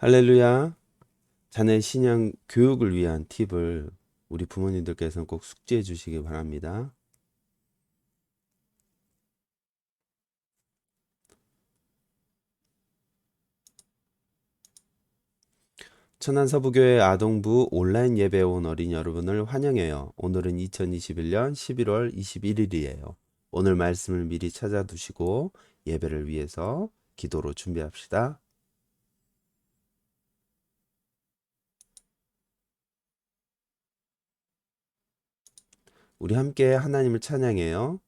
할렐루야. 자녀의 신앙 교육을 위한 팁을 우리 부모님들께서는 꼭 숙지해 주시기 바랍니다. 천안서부교회 아동부 온라인 예배에 온 어린이 여러분을 환영해요. 오늘은 2021년 11월 21일이에요. 오늘 말씀을 미리 찾아두시고 예배를 위해서 기도로 준비합시다. 우리 함께 하나님을 찬양해요.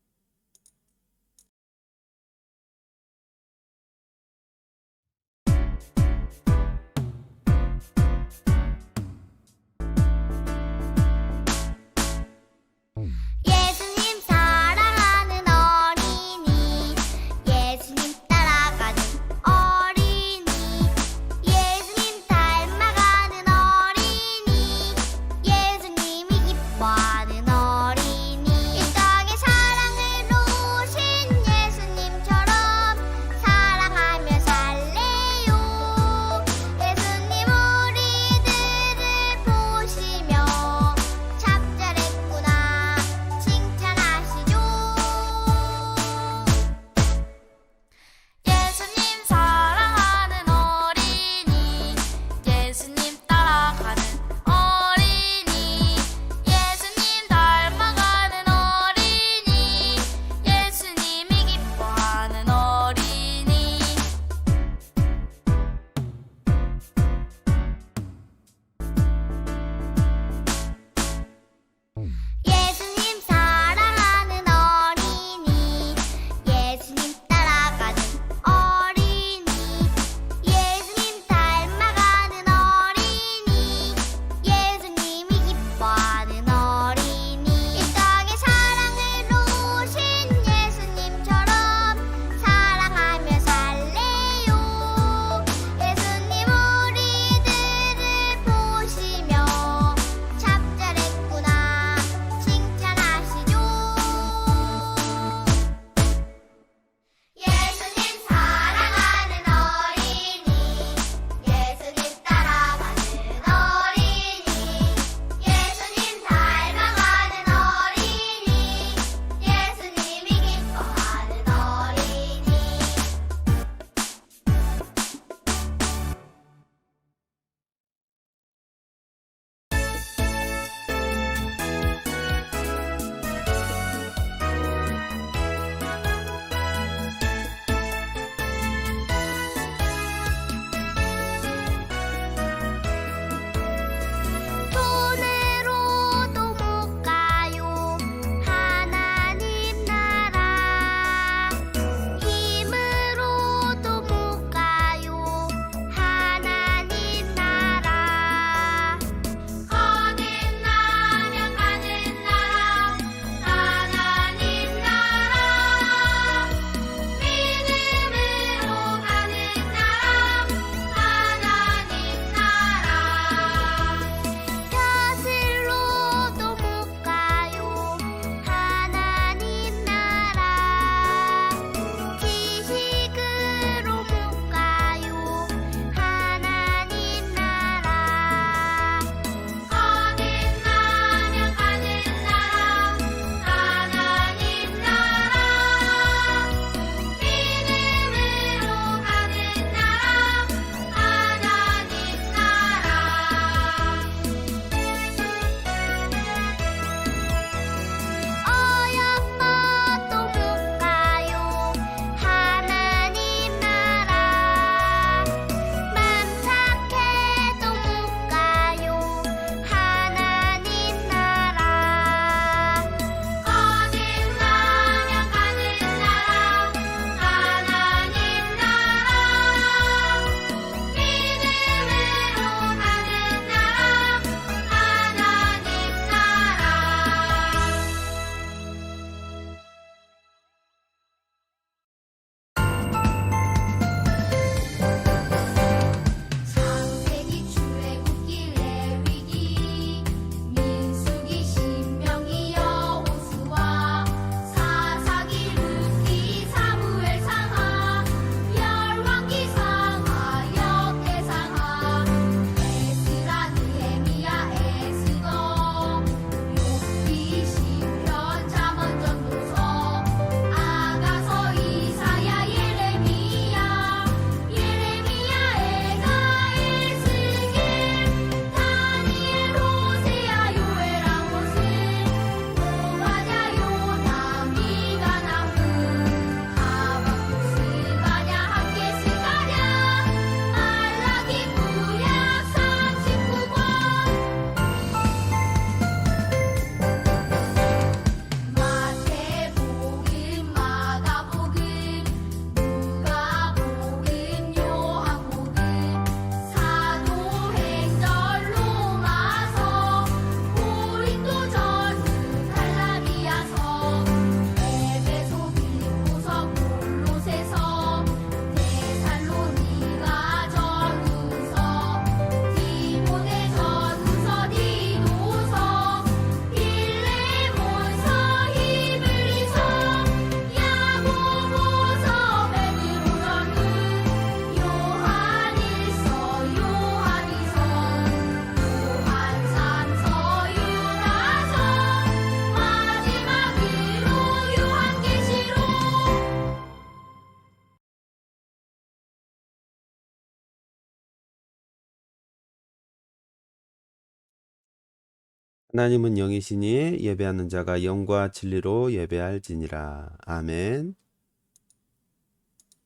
하나님은 영이시니 예배하는 자가 영과 진리로 예배할지니라. 아멘.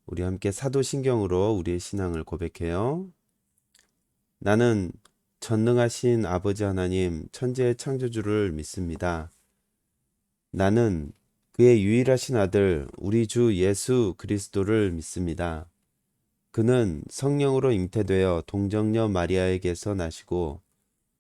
우리 함께 사도신경으로 우리의 신앙을 고백해요. 나는 전능하신 아버지 하나님 천지의 창조주를 믿습니다. 나는 그의 유일하신 아들 우리 주 예수 그리스도를 믿습니다. 그는 성령으로 잉태되어 동정녀 마리아에게서 나시고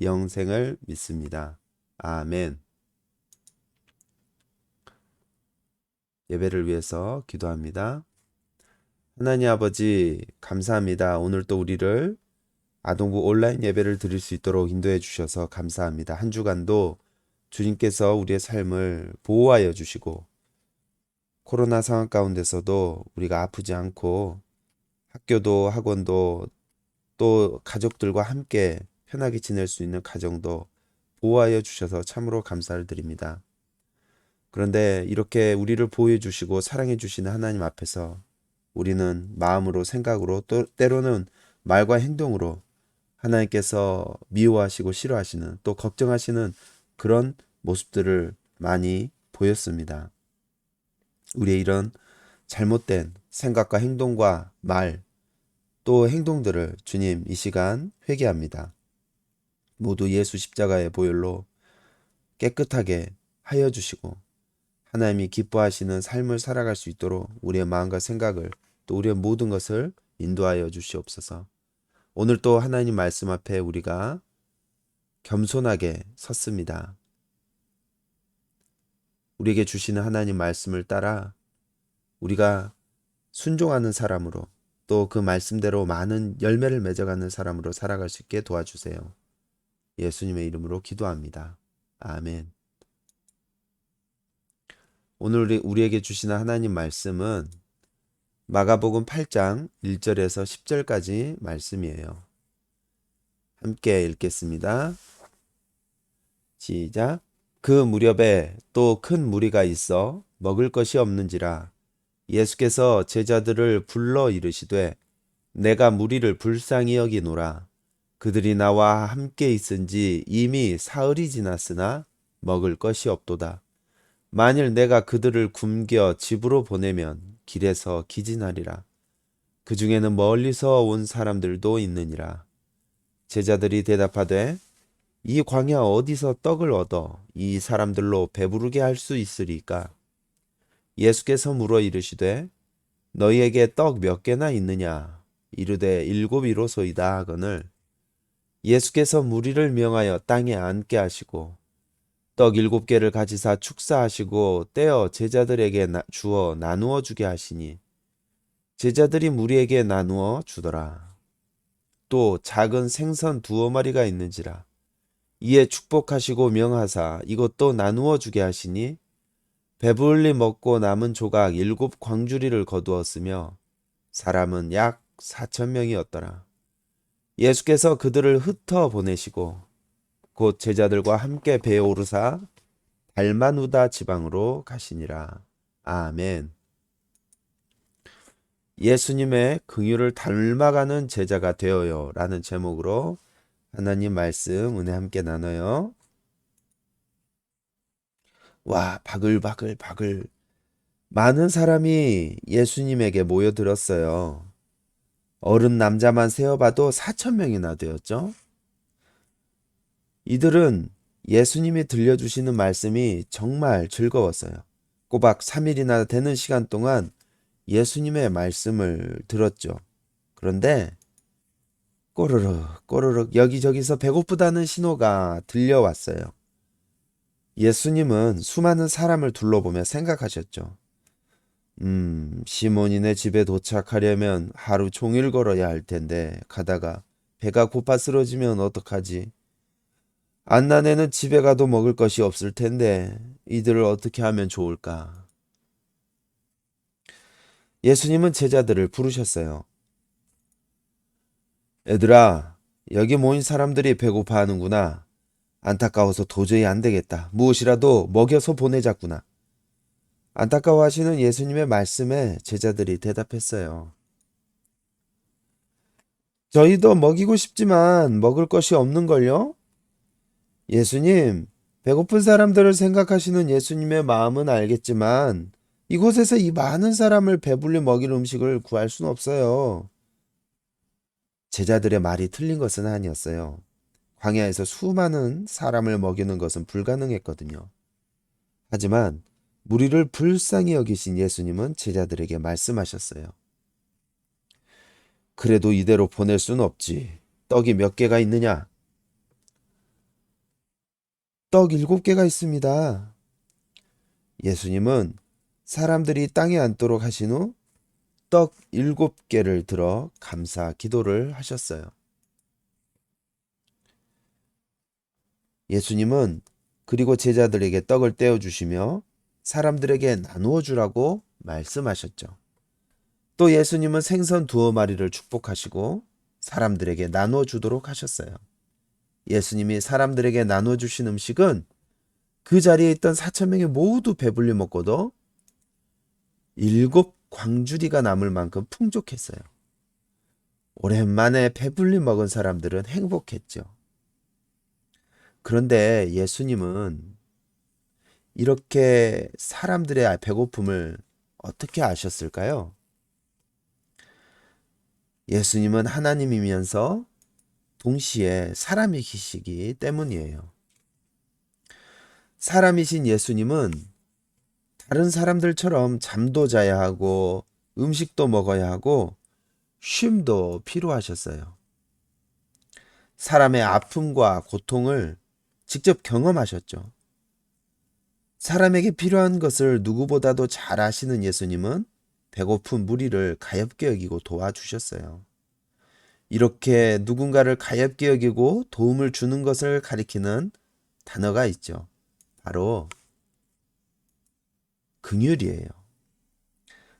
영생을 믿습니다. 아멘. 예배를 위해서 기도합니다. 하나님 아버지, 감사합니다. 오늘 또 우리를 아동부 온라인 예배를 드릴 수 있도록 인도해 주셔서 감사합니다. 한 주간도 주님께서 우리의 삶을 보호하여 주시고 코로나 상황 가운데서도 우리가 아프지 않고 학교도 학원도 또 가족들과 함께 편하게 지낼 수 있는 가정도 보호하여 주셔서 참으로 감사를 드립니다. 그런데 이렇게 우리를 보호해 주시고 사랑해 주시는 하나님 앞에서 우리는 마음으로 생각으로 또 때로는 말과 행동으로 하나님께서 미워하시고 싫어하시는 또 걱정하시는 그런 모습들을 많이 보였습니다. 우리의 이런 잘못된 생각과 행동과 말, 또 행동들을 주님 이 시간 회개합니다. 모두 예수 십자가의 보혈로 깨끗하게 하여 주시고 하나님이 기뻐하시는 삶을 살아갈 수 있도록 우리의 마음과 생각을 또 우리의 모든 것을 인도하여 주시옵소서. 오늘 또 하나님 말씀 앞에 우리가 겸손하게 섰습니다. 우리에게 주시는 하나님 말씀을 따라 우리가 순종하는 사람으로 또 그 말씀대로 많은 열매를 맺어가는 사람으로 살아갈 수 있게 도와주세요. 예수님의 이름으로 기도합니다. 아멘. 오늘 우리- 우리에게 주시는 하나님 말씀은 마가복음 8장 1절에서 10절까지 말씀이에요. 함께 읽겠습니다. 시작. 그 무렵에 또 큰 무리가 있어 먹을 것이 없는지라 예수께서 제자들을 불러 이르시되 내가 무리를 불쌍히 여기노라 그들이 나와 함께 있은지 이미 사흘이 지났으나 먹을 것이 없도다. 만일 내가 그들을 굶겨 집으로 보내면 길에서 기진하리라. 그 중에는 멀리서 온 사람들도 있느니라. 제자들이 대답하되 이 광야 어디서 떡을 얻어 이 사람들로 배부르게 할 수 있으리까? 예수께서 물어 이르시되 너희에게 떡 몇 개나 있느냐? 이르되 일곱이로소이다 하거늘 예수께서 무리를 명하여 땅에 앉게 하시고 떡 일곱 개를 가지사 축사하시고 떼어 제자들에게 나- 주어 나누어 주게 하시니 제자들이 무리에게 나누어 주더라. 또 작은 생선 두어 마리가 있는지라 이에 축복하시고 명하사 이것도 나누어 주게 하시니 배불리 먹고 남은 조각 일곱 광주리를 거두었으며 사람은 약 사천 명이었더라. 예수께서 그들을 흩어 보내시고 곧 제자들과 함께 배에 오르사 달마누다 지방으로 가시니라. 아멘. 예수님의 긍휼을 닮아가는 제자가 되어요 라는 제목으로 하나님 말씀 은혜 함께 나눠요. 와, 바글바글 바글. 많은 사람이 예수님에게 모여들었어요. 어른 남자만 세어봐도 4천 명이나 되었죠. 이들은 예수님이 들려주시는 말씀이 정말 즐거웠어요. 꼬박 3일이나 되는 시간 동안 예수님의 말씀을 들었죠. 그런데 꼬르륵 꼬르륵 여기저기서 배고프다는 신호가 들려왔어요. 예수님은 수많은 사람을 둘러보며 생각하셨죠. 음, 시몬이네 집에 도착하려면 하루 종일 걸어야 할 텐데 가다가 배가 고파 쓰러지면 어떡하지? 안나네는 집에 가도 먹을 것이 없을 텐데 이들을 어떻게 하면 좋을까? 예수님은 제자들을 부르셨어요. 얘들아, 여기 모인 사람들이 배고파하는구나. 안타까워서 도저히 안 되겠다. 무엇이라도 먹여서 보내자꾸나. 안타까워하시는 예수님의 말씀에 제자들이 대답했어요. 저희도 먹이고 싶지만 먹을 것이 없는걸요? 예수님, 배고픈 사람들을 생각하시는 예수님의 마음은 알겠지만 이곳에서 이 많은 사람을 배불리 먹일 음식을 구할 수는 없어요. 제자들의 말이 틀린 것은 아니었어요. 광야에서 수많은 사람을 먹이는 것은 불가능했거든요. 하지만 무리를 불쌍히 여기신 예수님은 제자들에게 말씀하셨어요. 그래도 이대로 보낼 수는 없지. 떡이 몇 개가 있느냐? 떡 일곱 개가 있습니다. 예수님은 사람들이 땅에 앉도록 하신 후 떡 일곱 개를 들어 감사 기도를 하셨어요. 예수님은 그리고 제자들에게 떡을 떼어 주시며 사람들에게 나누어 주라고 말씀하셨죠. 또 예수님은 생선 두어 마리를 축복하시고 사람들에게 나누어 주도록 하셨어요. 예수님이 사람들에게 나누어 주신 음식은 그 자리에 있던 사천 명이 모두 배불리 먹고도 일곱 광주리가 남을 만큼 풍족했어요. 오랜만에 배불리 먹은 사람들은 행복했죠. 그런데 예수님은 이렇게 사람들의 배고픔을 어떻게 아셨을까요? 예수님은 하나님이면서 동시에 사람이시기 때문이에요. 사람이신 예수님은 다른 사람들처럼 잠도 자야 하고 음식도 먹어야 하고 쉼도 필요하셨어요. 사람의 아픔과 고통을 직접 경험하셨죠. 사람에게 필요한 것을 누구보다도 잘 아시는 예수님은 배고픈 무리를 가엾게 여기고 도와주셨어요. 이렇게 누군가를 가엾게 여기고 도움을 주는 것을 가리키는 단어가 있죠. 바로 긍휼이에요.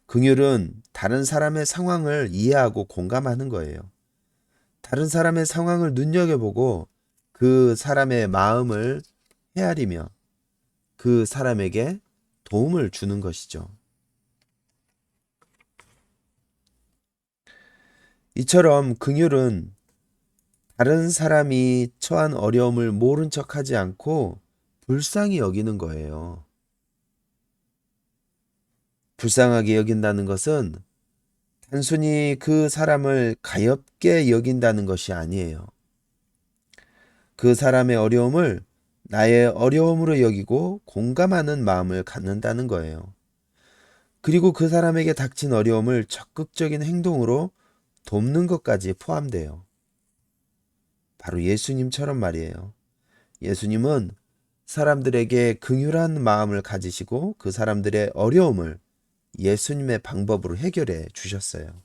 긍휼은 다른 사람의 상황을 이해하고 공감하는 거예요. 다른 사람의 상황을 눈여겨보고 그 사람의 마음을 헤아리며 그 사람에게 도움을 주는 것이죠. 이처럼 긍휼은 다른 사람이 처한 어려움을 모른 척하지 않고 불쌍히 여기는 거예요. 불쌍하게 여긴다는 것은 단순히 그 사람을 가엽게 여긴다는 것이 아니에요. 그 사람의 어려움을 나의 어려움으로 여기고 공감하는 마음을 갖는다는 거예요. 그리고 그 사람에게 닥친 어려움을 적극적인 행동으로 돕는 것까지 포함돼요. 바로 예수님처럼 말이에요. 예수님은 사람들에게 긍휼한 마음을 가지시고 그 사람들의 어려움을 예수님의 방법으로 해결해 주셨어요.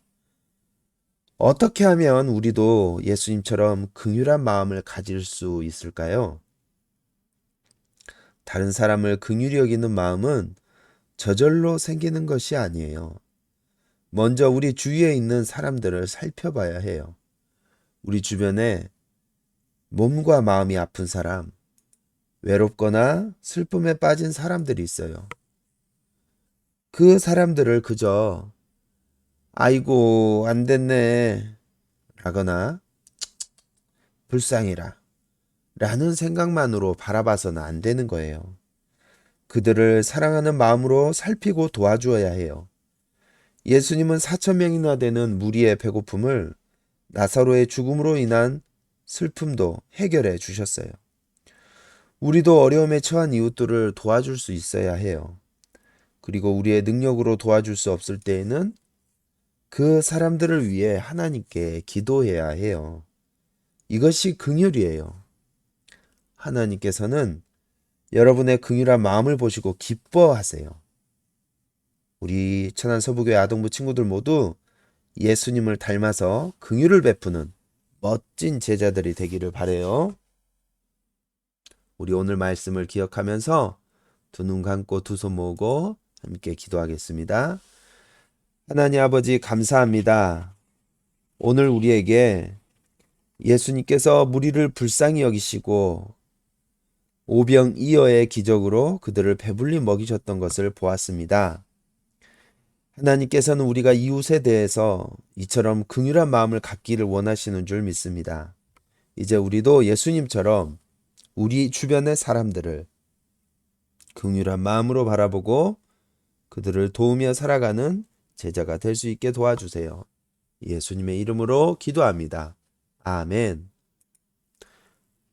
어떻게 하면 우리도 예수님처럼 긍휼한 마음을 가질 수 있을까요? 다른 사람을 긍휼히 여기는 마음은 저절로 생기는 것이 아니에요. 먼저 우리 주위에 있는 사람들을 살펴봐야 해요. 우리 주변에 몸과 마음이 아픈 사람, 외롭거나 슬픔에 빠진 사람들이 있어요. 그 사람들을 그저 아이고 안 됐네 라거나 불쌍해라 라는 생각만으로 바라봐서는 안 되는 거예요. 그들을 사랑하는 마음으로 살피고 도와주어야 해요. 예수님은 4천 명이나 되는 무리의 배고픔을 나사로의 죽음으로 인한 슬픔도 해결해 주셨어요. 우리도 어려움에 처한 이웃들을 도와줄 수 있어야 해요. 그리고 우리의 능력으로 도와줄 수 없을 때에는 그 사람들을 위해 하나님께 기도해야 해요. 이것이 긍휼이에요. 하나님께서는 여러분의 긍휼한 마음을 보시고 기뻐하세요. 우리 천안 서부교회 아동부 친구들 모두 예수님을 닮아서 긍휼을 베푸는 멋진 제자들이 되기를 바래요. 우리 오늘 말씀을 기억하면서 두 눈 감고 두 손 모으고 함께 기도하겠습니다. 하나님 아버지 감사합니다. 오늘 우리에게 예수님께서 무리를 불쌍히 여기시고 오병 이어의 기적으로 그들을 배불리 먹이셨던 것을 보았습니다. 하나님께서는 우리가 이웃에 대해서 이처럼 긍휼한 마음을 갖기를 원하시는 줄 믿습니다. 이제 우리도 예수님처럼 우리 주변의 사람들을 긍휼한 마음으로 바라보고 그들을 도우며 살아가는 제자가 될 수 있게 도와주세요. 예수님의 이름으로 기도합니다. 아멘.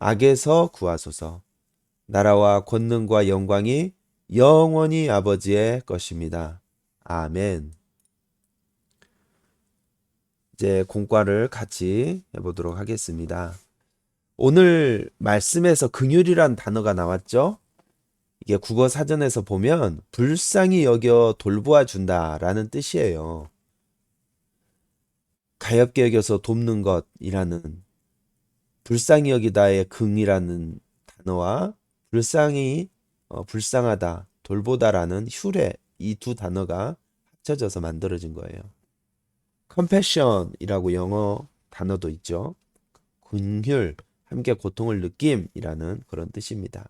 악에서 구하소서. 나라와 권능과 영광이 영원히 아버지의 것입니다. 아멘. 이제 공과를 같이 해보도록 하겠습니다. 오늘 말씀에서 긍휼이란 단어가 나왔죠? 이게 국어 사전에서 보면 불쌍히 여겨 돌보아 준다라는 뜻이에요. 가엽게 여겨서 돕는 것이라는 불쌍히 여기다의 긍이라는 단어와 불쌍히 어, 불쌍하다 돌보다라는 휴레 이 두 단어가 합쳐져서 만들어진 거예요. compassion이라고 영어 단어도 있죠. 긍휼 함께 고통을 느낌이라는 그런 뜻입니다.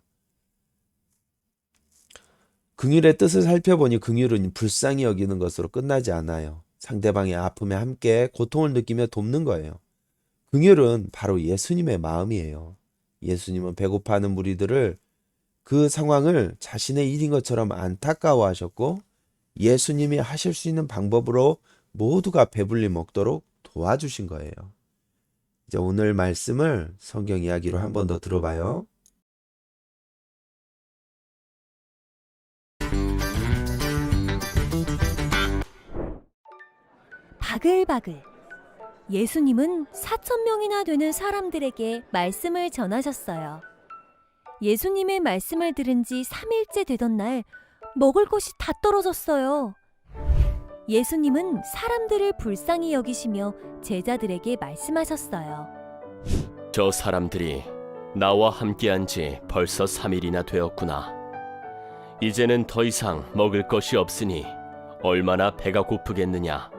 긍휼의 뜻을 살펴보니 긍휼은 불쌍히 여기는 것으로 끝나지 않아요. 상대방의 아픔에 함께 고통을 느끼며 돕는 거예요. 긍휼은 바로 예수님의 마음이에요. 예수님은 배고파하는 무리들을 그 상황을 자신의 일인 것처럼 안타까워하셨고 예수님이 하실 수 있는 방법으로 모두가 배불리 먹도록 도와주신 거예요. 이제 오늘 말씀을 성경 이야기로 한 번 더 들어봐요. 바글바글. 예수님은 4천 명이나 되는 사람들에게 말씀을 전하셨어요. 예수님의 말씀을 들은 지 3일째 되던 날 먹을 것이 다 떨어졌어요. 예수님은 사람들을 불쌍히 여기시며 제자들에게 말씀하셨어요. 저 사람들이 나와 함께한 지 벌써 3일이나 되었구나. 이제는 더 이상 먹을 것이 없으니 얼마나 배가 고프겠느냐.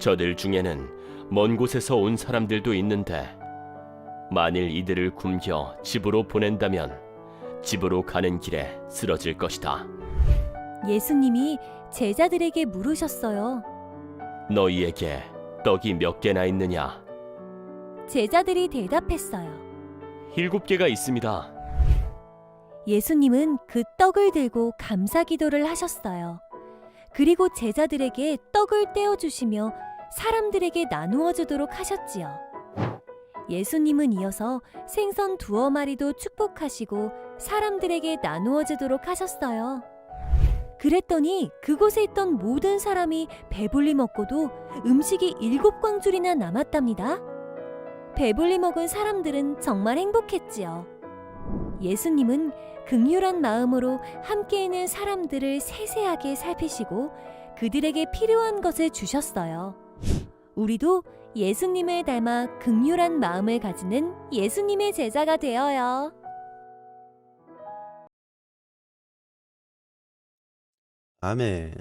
저들 중에는 먼 곳에서 온 사람들도 있는데 만일 이들을 굶겨 집으로 보낸다면 집으로 가는 길에 쓰러질 것이다. 예수님이 제자들에게 물으셨어요. 너희에게 떡이 몇 개나 있느냐? 제자들이 대답했어요. 일곱 개가 있습니다. 예수님은 그 떡을 들고 감사 기도를 하셨어요. 그리고 제자들에게 떡을 떼어 주시며 사람들에게 나누어 주도록 하셨지요. 예수님은 이어서 생선 두어 마리도 축복하시고 사람들에게 나누어 주도록 하셨어요. 그랬더니 그곳에 있던 모든 사람이 배불리 먹고도 음식이 일곱 광줄이나 남았답니다. 배불리 먹은 사람들은 정말 행복했지요. 예수님은 극률한 마음으로 함께 있는 사람들을 세세하게 살피시고 그들에게 필요한 것을 주셨어요. 우리도 예수님을 닮아 극률한 마음을 가지는 예수님의 제자가 되어요. 아멘.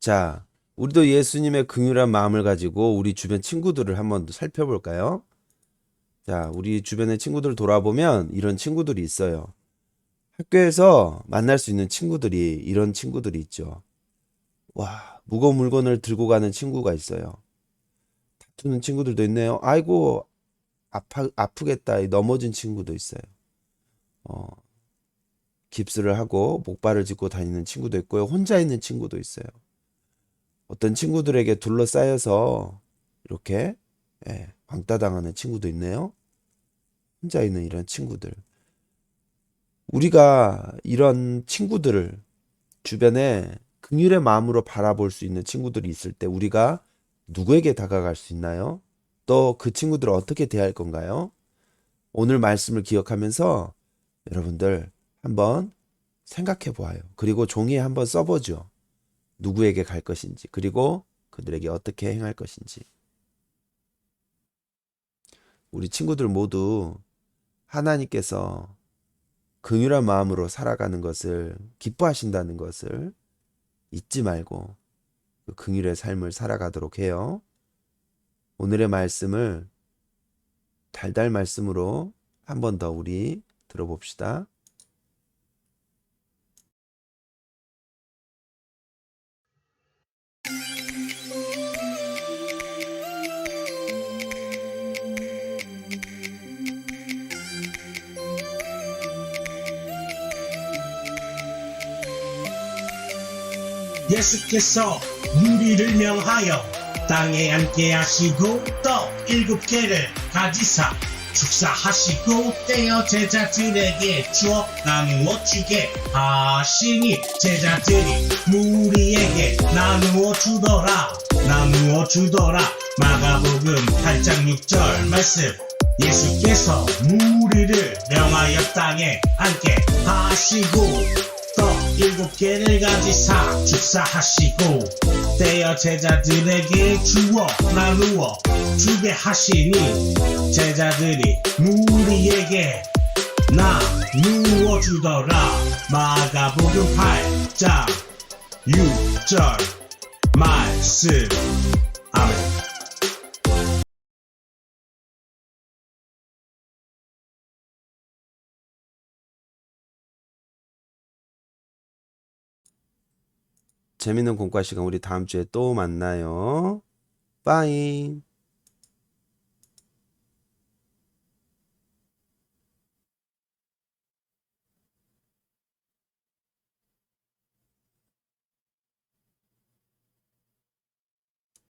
자, 우리도 예수님의 긍휼한 마음을 가지고 우리 주변 친구들을 한번 살펴볼까요? 자, 우리 주변의 친구들을 돌아보면 이런 친구들이 있어요. 학교에서 만날 수 있는 친구들이 이런 친구들이 있죠. 와, 무거운 물건을 들고 가는 친구가 있어요. 다투는 친구들도 있네요. 아이고, 아파, 아프겠다. 이 넘어진 친구도 있어요. 어, 깁스를 하고 목발을 짚고 다니는 친구도 있고요. 혼자 있는 친구도 있어요. 어떤 친구들에게 둘러싸여서 이렇게 예, 왕따 당하는 친구도 있네요. 혼자 있는 이런 친구들. 우리가 이런 친구들을 주변에 긍휼의 마음으로 바라볼 수 있는 친구들이 있을 때 우리가 누구에게 다가갈 수 있나요? 또 그 친구들을 어떻게 대할 건가요? 오늘 말씀을 기억하면서 여러분들 한번 생각해 보아요. 그리고 종이에 한번 써보죠. 누구에게 갈 것인지, 그리고 그들에게 어떻게 행할 것인지. 우리 친구들 모두 하나님께서 긍휼한 마음으로 살아가는 것을 기뻐하신다는 것을 잊지 말고 그 긍휼의 삶을 살아가도록 해요. 오늘의 말씀을 달달 말씀으로 한 번 더 우리 들어봅시다. 예수께서 무리를 명하여 땅에 앉게 하시고 떡 일곱 개를 가지사 축사하시고 떼어 제자들에게 주어 나누어 주게 하시니 제자들이 무리에게 나누어 주더라 나누어 주더라. 마가복음 8장 6절 말씀. 예수께서 무리를 명하여 땅에 앉게 하시고 떡 일곱 개를 가지사 축사하시고 떼어 제자들에게 주어 나누어 주게 하시니 제자들이 무리에게 나누어 주더라. 마가복음 8장 6절 말씀. 아멘 재밌는 공과 시간 우리 다음 주에 또 만나요. 빠잉.